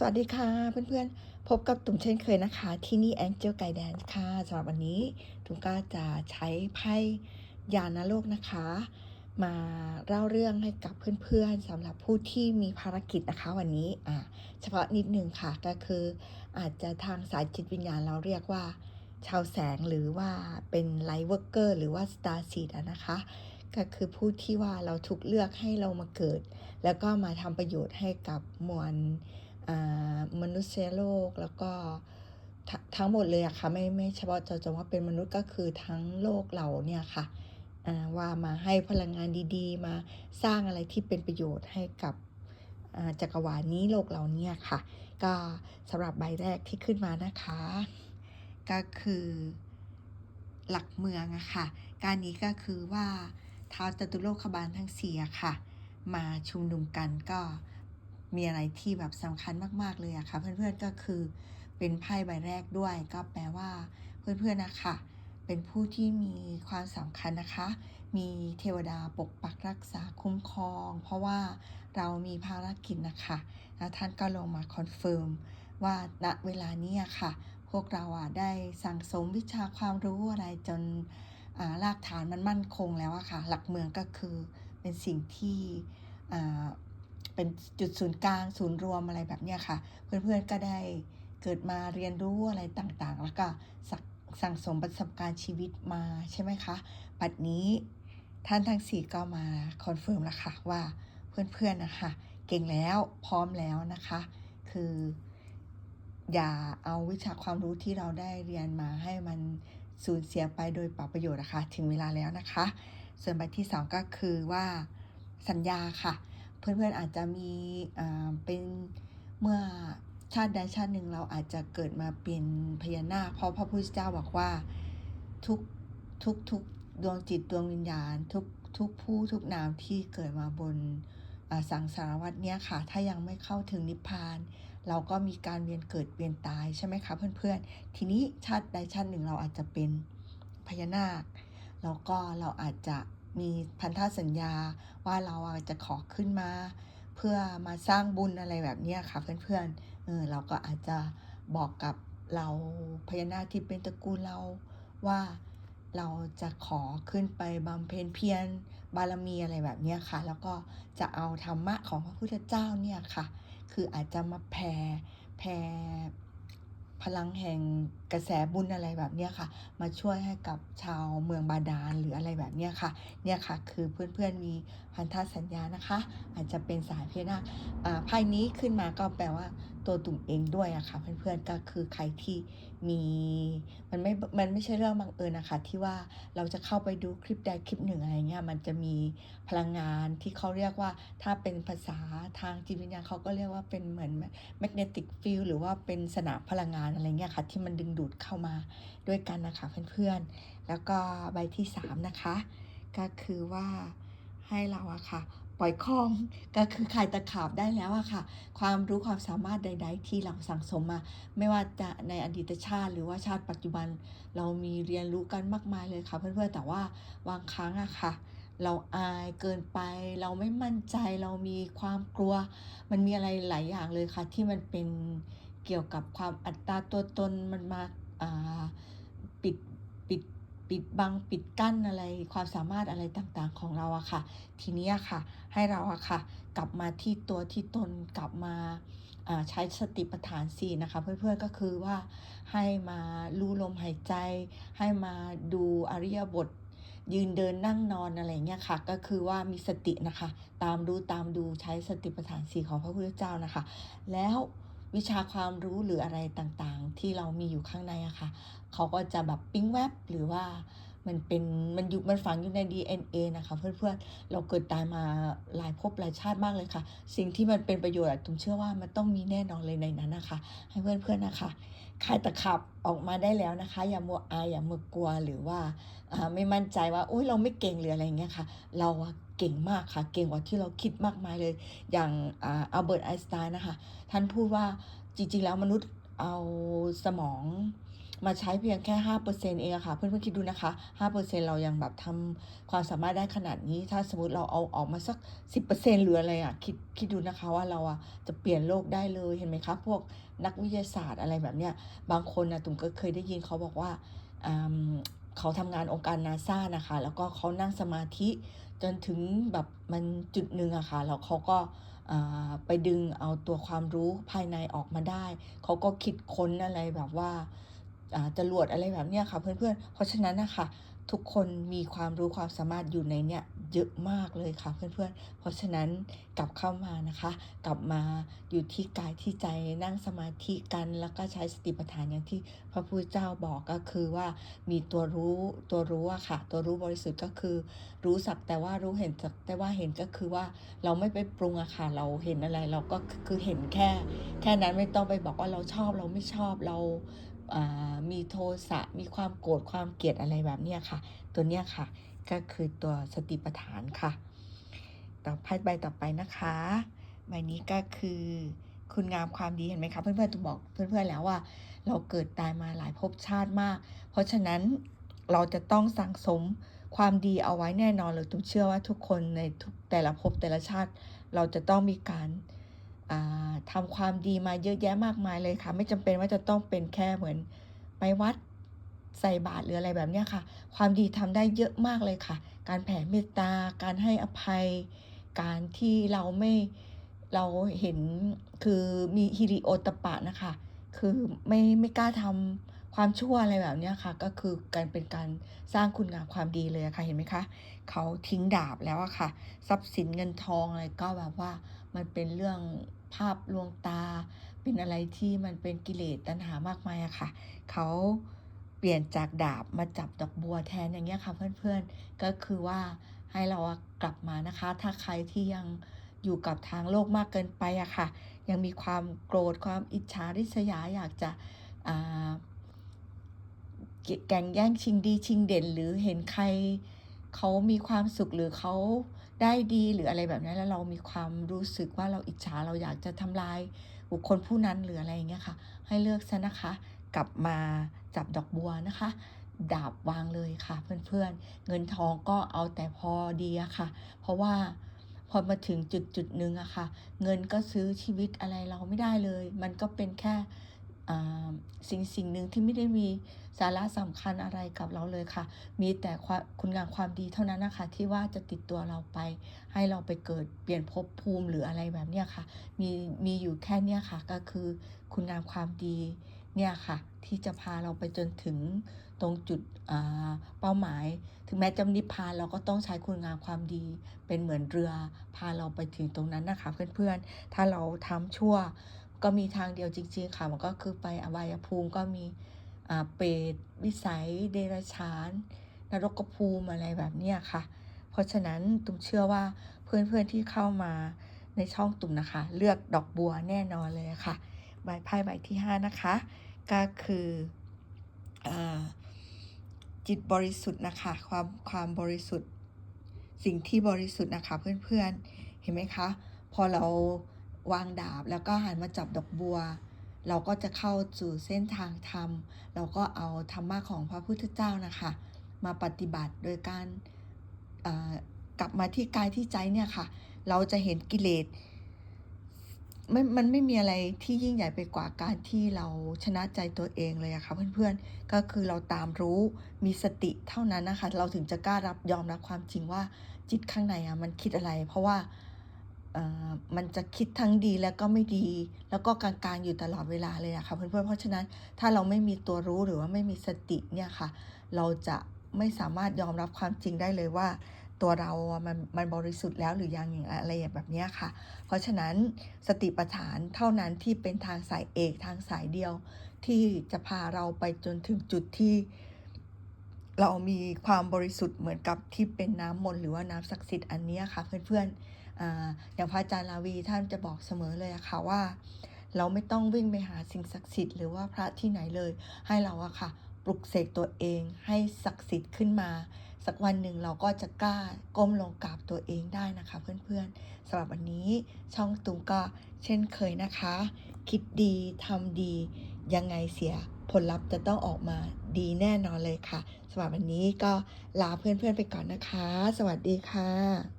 สวัสดีค่ะเพื่อนๆ พบกับตุ่มเช่นเคยนะคะ ที่นี่ Angel Guidance ค่ะสำหรับวันนี้ตุ่มก็จะใช้ไพ่ยานโลกนะคะ มาเล่าเรื่องให้กับเพื่อนๆสำหรับผู้ที่มีภารกิจนะคะวันนี้อ่าเฉพาะนิดนึงค่ะก็คือ อาจจะทางสายจิตวิญญาณเราเรียกว่า ชาวแสงหรือว่าเป็นไลท์เวิร์กเกอร์หรือว่าสตาร์ซีดนะคะก็คือผู้ที่ว่าเราถูกเลือกให้เรามาเกิด แล้วก็มาทำประโยชน์ให้กับมวล มนุษยโลกแล้วก็ทั้งหมดเลยอะค่ะไม่ไม่เฉพาะเจาะจงว่าเป็นมนุษย์ก็คือทั้งโลกเราเนี่ยค่ะอ่าว่ามาให้พลังงานดีๆ มาสร้างอะไรที่เป็นประโยชน์ให้กับจักรวาลนี้โลกเราเนี่ยค่ะ ก็สำหรับใบแรกที่ขึ้นมานะคะ ก็คือหลักเมืองอะค่ะ การนี้ก็คือว่าท้าวจตุโลกบาลทั้งสี่อะค่ะ มาชุมนุมกันก็ มีอะไรที่แบบสำคัญมาก ๆ เลยอะค่ะ เพื่อนๆก็คือเป็นไพ่ใบแรกด้วย ก็แปลว่าเพื่อนๆนะคะ เป็นผู้ที่มีความสำคัญนะคะ มีเทวดาปกปักรักษาคุ้มครอง เพราะว่าเรามีภารกิจนะคะแล้วท่านก็ลงมาคอนเฟิร์มว่าณเวลานี้อะค่ะ พวกเราอะได้สั่งสมวิชาความรู้อะไรจนรากฐานมันมั่นคงแล้วอะค่ะ หลักเมืองก็คือเป็นสิ่งที่ เป็นจุดศูนย์กลาง ศูนย์รวมอะไรแบบเนี้ยค่ะ เพื่อนๆก็ได้เกิดมาเรียนรู้อะไรต่างๆ แล้วก็สัส่งสมประสบการณ์ชีวิตมาใช่ไหมคะปัจนี้ท่านทั้งสี่ก็มาคอนเฟิร์มแล้วค่ะว่าเพื่อนๆนะคะเก่งแล้วพร้อมแล้วนะคะ คือ อย่าเอาวิชาความรู้ที่เราได้เรียนมาให้มันสูญเสียไปโดยปล่าประโยชน์นะคะ ถึงเวลาแล้วนะคะ ส่วนใบที่สองก็คือว่าสัญญาค่ะ เพื่อนๆอาจจะมีเป็นเมื่อชาติใดชาติหนึ่งเราอาจจะเกิดมาเป็นพญานาคเพราะพระพุทธเจ้าบอกว่าทุกทุกทุกดวงจิตดวงวิญญาณ ทุกทุกผู้ทุกนามที่เกิดมาบนสังสารวัฏเนี้ยค่ะ ถ้ายังไม่เข้าถึงนิพพาน เราก็มีการเวียนเกิดเวียนตายใช่ไหมคะเพื่อนๆ ทีนี้ชาติใดชาติหนึ่งเราอาจจะเป็นพญานาค แล้วก็เราอาจจะ มีพันธสัญญาว่าเราจะขอขึ้นมา เพื่อมาสร้างบุญอะไรแบบนี้ค่ะ เพื่อนๆเออเราก็อาจจะบอกกับเราพญานาคที่เป็นตระกูลเราว่าเราจะขอขึ้นไปบำเพ็ญเพียรบารมีอะไรแบบนี้ค่ะ แล้วก็จะเอาธรรมะของพระพุทธเจ้าเนี่ยค่ะ คืออาจจะมาแผ่แผ่ ลังแห่งกระแสบุญอะไรแบบเนี้ยค่ะ มาช่วยให้กับชาวเมืองบาดาลหรืออะไรแบบเนี้ยค่ะ เนี่ยค่ะ คือเพื่อนๆมีพันธสัญญานะคะ อาจจะเป็นสายเพศนาคอ่าไพ่นี้ขึ้นมาก็แปลว่าตัวตุ่มเองด้วยอะค่ะ เพื่อนๆก็คือใครที่ มีมันไม่มันไม่ใช่เรื่องบังเอิญนะคะ ที่ว่าเราจะเข้าไปดูคลิปใดคลิปหนึ่งอะไรเงี้ยมันจะมีพลังงานที่เขาเรียกว่าถ้าเป็นภาษาทางจิตวิญญาณเขาก็เรียกว่าเป็นเหมือน magnetic field หรือว่าเป็นสนามพลังงานอะไรเงี้ยค่ะ ที่มันดึงดูดเข้ามาด้วยกันนะคะเพื่อนๆแล้วก็ใบที่สามนะคะก็คือว่าให้เราอะค่ะ ปล่อยคลองก็คือขายตะขาบได้แล้วอะค่ะ ความรู้ความสามารถใด ๆ ที่เราสั่งสมมา ไม่ว่าจะในอดีตชาติ หรือว่าชาติปัจจุบันเรามีเรียนรู้กันมากมายเลยค่ะ เพื่อนๆแต่ว่าบางครั้งอะค่ะ เราอายเกินไป เราไม่มั่นใจเรามีความกลัว มันมีอะไรหลายอย่างเลยค่ะ ที่มันเป็นเกี่ยวกับความอัตราตัวตนมันมาอ่าปิด ปิดบังปิดกั้นอะไรความสามารถอะไรต่างๆของเราอะค่ะ ทีนี้อะค่ะ ให้เราอะค่ะ กลับมาที่ตัวที่ตนกลับมาอ่าใช้สติปัฏฐานสี่นะคะ เพื่อนๆก็คือว่าให้มารู้ลมหายใจ ให้มาดูอริยบทยืนเดินนั่งนอนอะไรเงี้ยค่ะ ก็คือว่ามีสตินะคะ ตามรู้ตามดูใช้สติปัฏฐานสี่ของพระพุทธเจ้านะคะ แล้ววิชาความรู้หรืออะไรต่างๆ ที่เรามีอยู่ข้างในอะค่ะ เขาก็จะแบบปิ๊งแวบหรือว่ามันเป็นมันอยู่มันฝังอยู่ใน DNA นะคะ เพื่อนๆ เราเกิดตายมาหลายภพหลายชาติมากเลยค่ะ สิ่งที่มันเป็นประโยชน์ตุ้มเชื่อว่ามันต้องมีแน่นอนเลยในนั้นนะคะ ให้เพื่อนๆนะคะคลายตะขับออกมาได้แล้วนะคะ อย่ามัวอายอย่ามัวกลัวหรือว่าไม่มั่นใจว่าอุ้ยเราไม่เก่งหรืออะไรเงี้ยค่ะ เราเก่งมากค่ะ เก่งกว่าที่เราคิดมากมายเลย อย่างอัลเบิร์ตไอน์สไตน์นะคะ ท่านพูดว่าจริงๆแล้วมนุษย์เอาสมอง มาใช้เพียงแค่ห้าเปอร์เซ็นเองอะค่ะ เพื่อนๆคิดดูนะคะห้าเปอร์เซ็นเรายังแบบทำความสามารถได้ขนาดนี้ ถ้าสมมติเราเอาออกมาสักสิบเปอร์เซ็นหรืออะไรอะคิดคิดดูนะคะว่าเราอะจะเปลี่ยนโลกได้เลยเห็นไหมคะ พวกนักวิทยาศาสตร์อะไรแบบเนี้ย บางคนนะตุ่มก็เคยได้ยินเขาบอกว่าอืมเขาทำงานองค์การนาซานะคะ แล้วก็เขานั่งสมาธิจนถึงแบบมันจุดหนึ่งอะค่ะ แล้วเขาก็ไปดึงเอาตัวความรู้ภายในออกมาได้ เขาก็คิดค้นอะไรแบบว่า จรวดอะไรแบบเนี้ยค่ะเพื่อนๆ เพราะฉะนั้นนะคะทุกคนมีความรู้ความสามารถอยู่ในเนี้ยเยอะมากเลยค่ะเพื่อนๆ เพราะฉะนั้นกลับเข้ามานะคะ กลับมาอยู่ที่กายที่ใจนั่งสมาธิกัน แล้วก็ใช้สติปัฏฐานอย่างที่พระพุทธเจ้าบอกก็คือว่ามีตัวรู้ตัวรู้อะค่ะ ตัวรู้บริสุทธิ์ก็คือ รู้สักแต่ว่ารู้เห็นสักแต่ว่าเห็นก็คือว่าเราไม่ไปปรุงอะค่ะเราเห็นอะไรเราก็คือเห็นแค่ แค่นั้นไม่ต้องไปบอกว่าเราชอบเราไม่ชอบเรา มีโทสะมีความโกรธความเกลียดอะไรแบบเนี้ค่ะ ตัวเนี้ยค่ะก็คือตัวสติปัฏฐานค่ะ ต่อไปใบต่อไปนะคะ ใบนี้ก็คือคุณงามความดีเห็นไหมคะเพื่อนๆตุบอกเพื่อนๆแล้วว่า เราเกิดตายมาหลายภพชาติมาก เพราะฉะนั้นเราจะต้องสั่งสมความดีเอาไว้แน่นอนเลยตุ้มเชื่อว่าทุกคนในทุกแต่ละภพแต่ละชาติ เราจะต้องมีการ อ่าทำความดีมาเยอะแยะมากมายเลยค่ะ ไม่จำเป็นว่าจะต้องเป็นแค่เหมือนไปวัดใส่บาตรหรืออะไรแบบนี้ค่ะ ความดีทำได้เยอะมากเลยค่ะ การแผ่เมตตา การให้อภัย การที่เราไม่เราเห็นคือมีฮิริโอตปะนะคะ คือไม่ไม่กล้าทำความชั่วอะไรแบบนี้ค่ะ ก็คือการเป็นการสร้างคุณงามความดีเลยะค่ะเห็นไหมคะเขาทิ้งดาบแล้วอะค่ะ ทรัพย์สินเงินทองอะไรก็แบบว่ามันเป็นเรื่อง ภาพลวงตา เป็นอะไรที่มันเป็นกิเลสตัณหามากมายอะค่ะ เขาเปลี่ยนจากดาบมาจับดอกบัวแทนอย่างเงี้ยค่ะเพื่อนๆ ก็คือว่าให้เรากลับมานะคะ ถ้าใครที่ยังอยู่กับทางโลกมากเกินไปอะค่ะ ยังมีความโกรธความอิจฉาริษยาอยากจะแก่งแย่งชิงดีชิงเด่น หรือเห็นใคร เขามีความสุขหรือเขาได้ดีหรืออะไรแบบนั้นแล้วเรามีความรู้สึกว่าเราอิจฉาเราอยากจะทำลายบุคคลผู้นั้นหรืออะไรอย่างเงี้ยค่ะ ให้เลือกซะนะคะ กลับมาจับดอกบัวนะคะ ดาบวางเลยค่ะ เพื่อนๆ เงินทองก็เอาแต่พอดีอะค่ะ เพราะว่าพอมาถึงจุดจุดหนึ่งอะค่ะ เงินก็ซื้อชีวิตอะไรเราไม่ได้เลย มันก็เป็นแค่ สิ่งสิ่งหนึ่งที่ไม่ได้มีสาระสำคัญอะไรกับเราเลยค่ะ มีแต่ค,คุณงามความดีเท่านั้นนะคะ ที่ว่าจะติดตัวเราไป ให้เราไปเกิดเปลี่ยนภพภูมิหรืออะไรแบบเนี้ยค่ะ มีมีอยู่แค่เนี้ยค่ะ ก็คือคุณงามความดีเนี่ยค่ะ ที่จะพาเราไปจนถึงตรงจุดเป้าหมาย ถึงแม้จะนิพพานเราก็ต้องใช้คุณงามความดี เป็นเหมือนเรือพาเราไปถึงตรงนั้นนะคะ เพื่อนๆ ถ้าเราทำชั่ว ก็มีทางเดียวจริง ๆ ค่ะ มันก็คือไปอบายภูมิก็มีเปรตวิสัย เดรัจฉาน นรกภูมิอะไรแบบเนี้ยค่ะ เพราะฉะนั้นตุ่มเชื่อว่าเพื่อนๆที่เข้ามาในช่องตุ่มนะคะ เลือกดอกบัวแน่นอนเลยค่ะ ใบไพ่ใบที่ 5 นะคะ ก็คืออจิตบริสุทธิ์นะคะ ความความบริสุทธิ์ สิ่งที่บริสุทธิ์นะคะเพื่อนๆ เห็นไหมคะ พอเรา วางดาบแล้วก็หันมาจับดอกบัว เราก็จะเข้าสู่เส้นทางธรรม เราก็เอาธรรมะของพระพุทธเจ้านะคะ มาปฏิบัติโดยการกลับมาที่กายที่ใจเนี่ยค่ะ เราจะเห็นกิเลสไม่มันไม่มีอะไรที่ยิ่งใหญ่ไปกว่าการที่เราชนะใจตัวเองเลยอะค่ะเพื่อนๆ ก็คือเราตามรู้มีสติเท่านั้นนะคะ เราถึงจะกล้ารับยอมรับความจริงว่าจิตข้างในอะมันคิดอะไร เพราะว่า มันจะคิดทั้งดีแล้วก็ไม่ดี แล้วก็กลางๆอยู่ตลอดเวลาเลยอะค่ะเพื่อนๆเพราะฉะนั้นถ้าเราไม่มีตัวรู้หรือว่าไม่มีสติเนี่ยค่ะ เราจะไม่สามารถยอมรับความจริงได้เลยว่า ตัวเรา มันมันบริสุทธิ์แล้วหรือยังอย่างอะไรแบบนี้ค่ะ เพราะฉะนั้นสติปัฏฐานเท่านั้นที่เป็นทางสายเอกทางสายเดียว ที่จะพาเราไปจนถึงจุดที่เรามีความบริสุทธิ์เหมือนกับที่เป็นน้ำมนต์หรือว่าน้ำศักดิ์สิทธิ์อันนี้ค่ะเพื่อนๆอา อย่างพระอาจารย์ลาวีท่านจะบอกเสมอเลยอะค่ะว่า เราไม่ต้องวิ่งไปหาสิ่งศักดิ์สิทธิ์หรือว่าพระที่ไหนเลย ให้เราอะค่ะปลุกเสกตัวเองให้ศักดิ์สิทธิ์ขึ้นมา สักวันหนึ่งเราก็จะกล้าก้มลงกราบตัวเองได้นะคะ เพื่อนๆสำหรับวันนี้ช่องตุงก็เช่นเคยนะคะ คิดดีทำดี ยังไงเสียผลลัพธ์จะต้องออกมาดีแน่นอนเลยค่ะสำหรับวันนี้ก็ลาเพื่อนๆไปก่อนนะคะ สวัสดีค่ะ